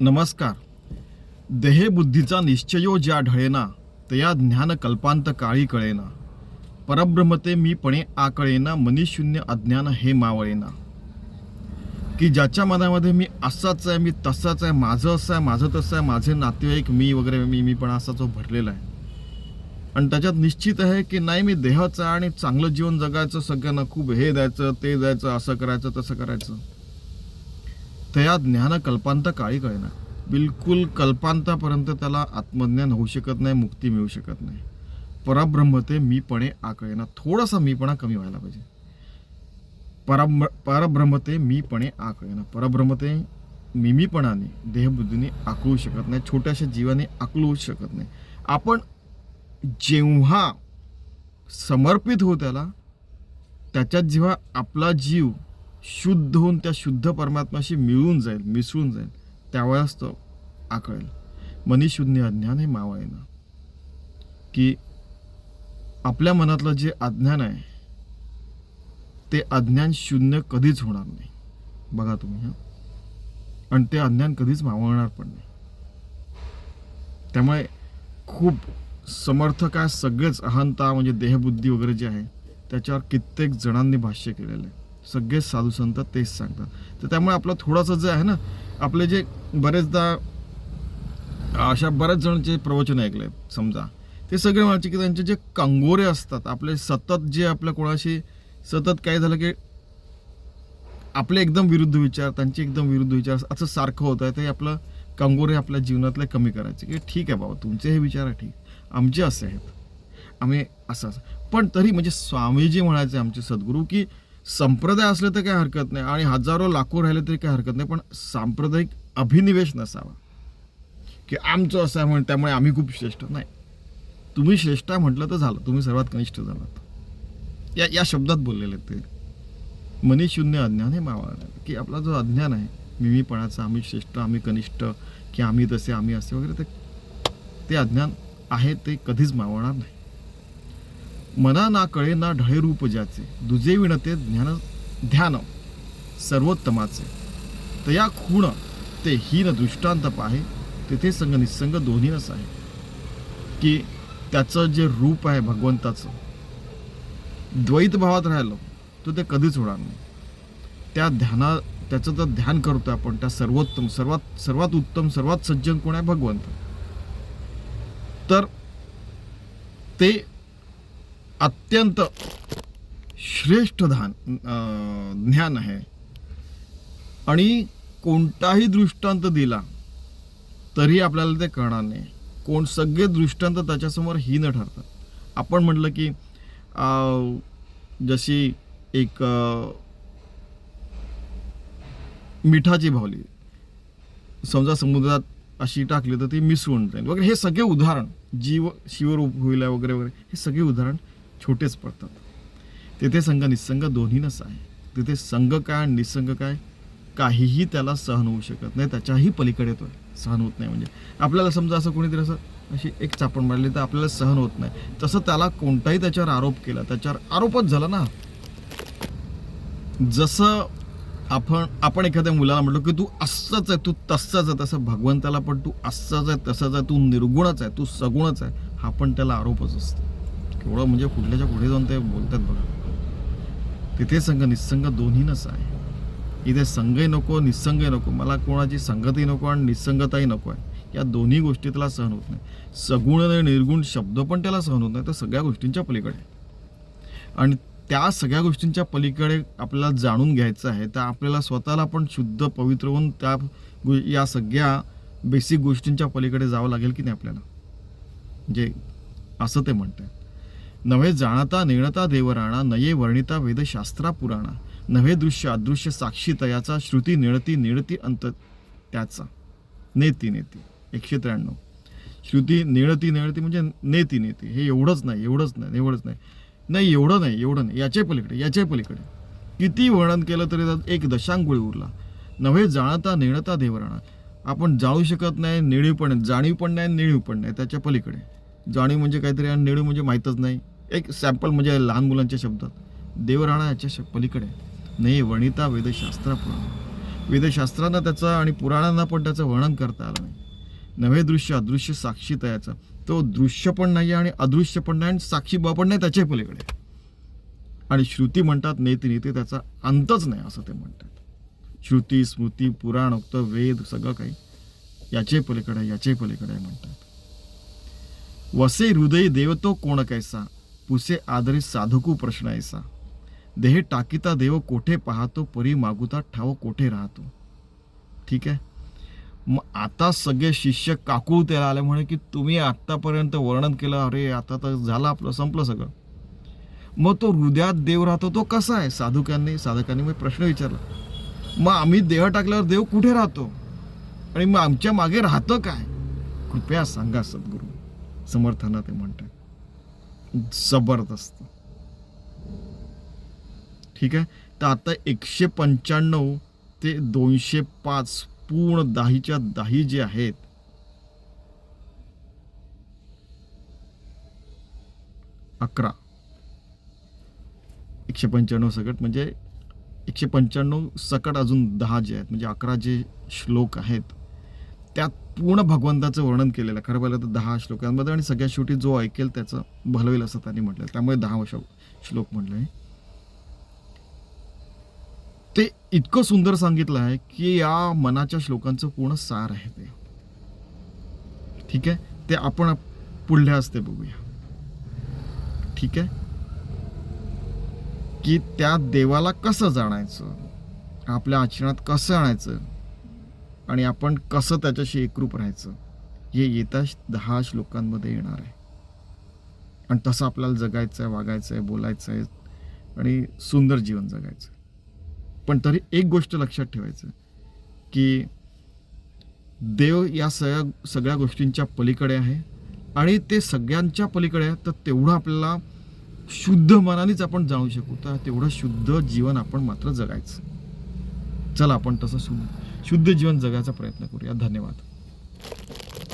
नमस्कार. देहबुद्धीचा निश्चयो ज्या ढळेना तया ज्ञान कल्पांत काळी कळेना. परब्रह्मते मीपणे आकळेना मनीशून्य अज्ञान हे मावळेना. की ज्याच्या मनामध्ये मी असाच आहे मी तसाच आहे माझं असं आहे माझं तसं आहे माझे नातेवाईक मी वगैरे मी मी पण असा जो भरलेला आहे. आणि त्याच्यात निश्चित आहे की नाही मी देहाचं आहे आणि चांगलं जीवन जगायचं सगळ्यांना खूप हे द्यायचं ते द्यायचं असं करायचं तसं करायचं. तया ज्ञान कल्पांत काळी कळेना. बिलकुल कल्पांतापर्यंत त्याला आत्मज्ञान होऊ शकत नाही मुक्ती मिळू शकत नाही. परब्रह्म ते मीपणे आकळेना. थोडासा मीपणा कमी व्हायला पाहिजे. पराब्र परब्रह्म ते मीपणे आकळेना. परब्रह्म ते मिमीपणाने देहबुद्धीने आकळू शकत नाही छोट्याशा जीवाने आकळू शकत नाही. आपण जेव्हा समर्पित हो त्याला त्याच्यात जेव्हा आपला जीव शुद्ध होऊन त्या शुद्ध परमात्माशी मिळून जाईल मिसळून जाईल त्यावेळेस तो आकळेल. मनीशून्य अज्ञान हे मावळेना की आपल्या मनातलं जे अज्ञान आहे ते अज्ञान शून्य कधीच होणार नाही. बघा तुम्ही हा. आणि ते अज्ञान कधीच मावळणार पण नाही. त्यामुळे खूप समर्थ काय सगळेच अहंता म्हणजे देहबुद्धी वगैरे जे आहे त्याच्यावर कित्येक जणांनी भाष्य केलेलं आहे. सगळे साधू संत तेच सांगतात. तर त्यामुळे आपलं थोडंसं जे आहे ना आपले जे बरेचदा अशा बऱ्याच जणांचे प्रवचन ऐकले समजा. ते सगळे म्हणायचे की त्यांचे जे कंगोरे असतात आपले सतत जे आपल्या कोणाशी सतत काय झालं की आपले एकदम विरुद्ध विचार त्यांचे एकदम विरुद्ध विचार असं सारखं होत आहे ते आपलं कंगोरे आपल्या जीवनातले कमी करायचे. की ठीक आहे बाबा तुमचे हे विचार आहे ठीक. आमचे असे आहेत. आम्ही असं असं. पण तरी म्हणजे स्वामीजी म्हणायचे आमचे सद्गुरू की संप्रदाय असले तर काही हरकत नाही आणि हजारो लाखो राहिले तरी काही हरकत नाही पण सांप्रदायिक अभिनिवेश नसावा. की आमचं असं आहे म्हणून त्यामुळे आम्ही खूप श्रेष्ठ. नाही. तुम्ही श्रेष्ठ आहे म्हटलं तर झालं. तुम्ही सर्वात कनिष्ठ झालात. या या शब्दात बोललेले ते. मनीशून्य अज्ञान हे मावळणार की आपला जो अज्ञान आहे मिमीपणाचा आम्ही श्रेष्ठ आम्ही कनिष्ठ की आम्ही तसे आम्ही असे वगैरे ते ते अज्ञान आहे ते कधीच मावळणार नाही. मना ना कळे ना ढळे रूप ज्याचे. दुजे विणते ज्ञान ध्यान सर्वोत्तमाचे. तया खूण ते हीन दृष्टांत पाहे तेथे संग निसंग दोन्हीनच आहे की त्याचं जे रूप आहे भगवंताचं द्वैत भावात राहिलं तर ते कधीच होणार नाही. त्या ध्याना त्याचं जर ध्यान करतोय आपण त्या सर्वोत्तम सर्वात सर्वात उत्तम सर्वात सज्जन कोण आहे? भगवंत. तर ते अत्यंत श्रेष्ठ धान ज्ञान आहे. आणि कोणताही दृष्टांत दिला तरी आपल्याला ते कळणार नाही. कोण सगळे दृष्टांत त्याच्यासमोर हीन ठरतात. आपण म्हटलं की जशी एक मिठाची भावली. समजा समुद्रात अशी टाकली तर ती मिसळून जाईल. वगैरे हे सगळे उदाहरण जीव शिवरूप होईल वगैरे वगैरे हे सगळे उदाहरण छोटेच पडतात. तेथे संघ निसंग दोन्हीनच आहे तिथे संघ काय आणि निसंग काय काहीही त्याला सहन होऊ शकत नाही. त्याच्याही पलीकडे तो आहे. सहन होत नाही म्हणजे. आपल्याला समजा असं कोणीतरी असं अशी एक चापण मारली तर आपल्याला सहन होत नाही. तसं त्याला कोणताही त्याच्यावर आरोप केला त्याच्यावर आरोपच झाला ना. जसं आपण आपण एखाद्या मुलाला म्हटलं की तू असंच आहे तू तसंच आहे तसं भगवंताला पण तू असंच आहे तसंच आहे तू निर्गुणच आहे तू सगुणच आहे. हा पण त्याला आरोपच असतो. केवढं म्हणजे कुठल्याच्या पुढे जाऊन ते बोलतात बघा. तिथे संघ निसंग दोन्हीनच आहे. इथे संघही नको निसंगही नको. मला कोणाची संगतही नको आणि निसंगताही नको आहे. या दोन्ही गोष्टी त्याला सहन होत नाही. सगुण आणि निर्गुण शब्द पण त्याला सहन होत नाही. तर सगळ्या गोष्टींच्या पलीकडे. आणि त्या सगळ्या गोष्टींच्या पलीकडे आपल्याला जाणून घ्यायचं आहे. तर आपल्याला स्वतःला पण शुद्ध पवित्र होऊन त्या गो- या सगळ्या बेसिक गोष्टींच्या पलीकडे जावं लागेल की नाही आपल्याला? म्हणजे असं ते म्हणतं नव्हे जाणता नेणता देवराणा नये वर्णिता वेदशास्त्रा पुराणा. नव्हे दृश्य अदृश्य साक्षी तयाचा श्रुती निळती निळती अंत त्याचा. नेती नेती. एकशे त्र्याण्णव. श्रुती निळती निळती म्हणजे नेती नेती. हे एवढंच नाही एवढंच नाही एवढंच नाही. नाही एवढं नाही एवढं नाही. याच्या पलीकडे याच्या पलीकडे. किती वर्णन केलं तरी त्यात एक दशांगुळी उरला. नव्हे जाणता नेणता देवराणा. आपण जाळू शकत नाही निळीव पण जाणीव पण नाही निळीव पण नाही. त्याच्या पलीकडे. जाणीव म्हणजे काहीतरी आणि निळीव म्हणजे माहीतच नाही. एक सॅम्पल म्हणजे लहान मुलांच्या शब्दात. देवराणा याच्या श- पलीकडे. नाही वणिता वेदशास्त्र पुराण वेदशास्त्रांना त्याचं आणि पुराणांना पण त्याचं वर्णन करता आलं नाही. नवे दृश्य अदृश्य साक्षी तयाचा तो दृश्य पण नाही आणि अदृश्य पण नाही आणि साक्षी बा पण नाही त्याच्या पलीकडे. आणि श्रुती म्हणतात नेते नेते त्याचा अंतच नाही असं ते म्हणतात. श्रुती स्मृती पुराण उक्त वेद सगळं काही याचे पलीकडे याचे पलीकडे म्हणतात. वसे हृदय देवतो कोण कैसा? पुसे आदरी साधकू प्रश्न ऐसा. देह टाकिता देव कोठे पाहतो परी मागुता ठाव कोठे राहतो. ठीक आहे? मग आता सगळे शिष्य काकूळ त्याला आले म्हणे की तुम्ही आत्तापर्यंत वर्णन केलं अरे आता तर झालं आपलं संपलं सगळं. मग तो हृदयात देव राहतो तो कसा आहे? साधुकांनी साधकांनी मग प्रश्न विचारला. मग आम्ही देह टाकल्यावर देव कुठे राहतो? आणि मग आमच्या मागे राहतं काय? कृपया सांगा सद्गुरू. समर्थांना ते म्हणतात. जबरदस्त. ठीक आहे? तर आता एकशे पंच्याण्णव ते दोनशे पाच पूर्ण दहीच्या दाही जे आहेत अकरा. एकशे पंच्याण्णव सकट म्हणजे एकशे पंच्याण्णव सकट अजून दहा जे आहेत म्हणजे अकरा जे श्लोक आहेत त्यात पूर्ण भगवंताचं वर्णन केलेलं आहे. खरं पाहिलं तर दहा श्लोकांमध्ये आणि सगळ्यात शेवटी जो ऐकेल त्याचं भलवेल असं त्यांनी म्हटलं त्यामुळे दहा श्लोक श्लोक म्हटलंय. ते इतकं सुंदर सांगितलं आहे की या मनाच्या श्लोकांचं पूर्ण सार आहे ते. ठीक आहे? ते आपण पुढल्या असते बघूया. ठीक आहे? की त्या देवाला कसं जाणायचं? आपल्या आचरणात कसं आणायचं? आणि आपण कसं त्याच्याशी एकरूप राहायचं? हे येत्या दहा श्लोकांमध्ये येणार आहे. आणि तसं आपल्याला जगायचं आहे वागायचं आहे बोलायचं आहे आणि सुंदर जीवन जगायचं पण तरी एक गोष्ट लक्षात ठेवायचं की देव या सगळ्या सगळ्या गोष्टींच्या पलीकडे आहे आणि ते सगळ्यांच्या पलीकडे आहे तर तेवढं आपल्याला शुद्ध मनानेच आपण जाणू शकू. तर तेवढं शुद्ध जीवन आपण मात्र जगायचं. चला आपण तसं सुरू शुद्ध जीवन जगायचा प्रयत्न करूया. धन्यवाद.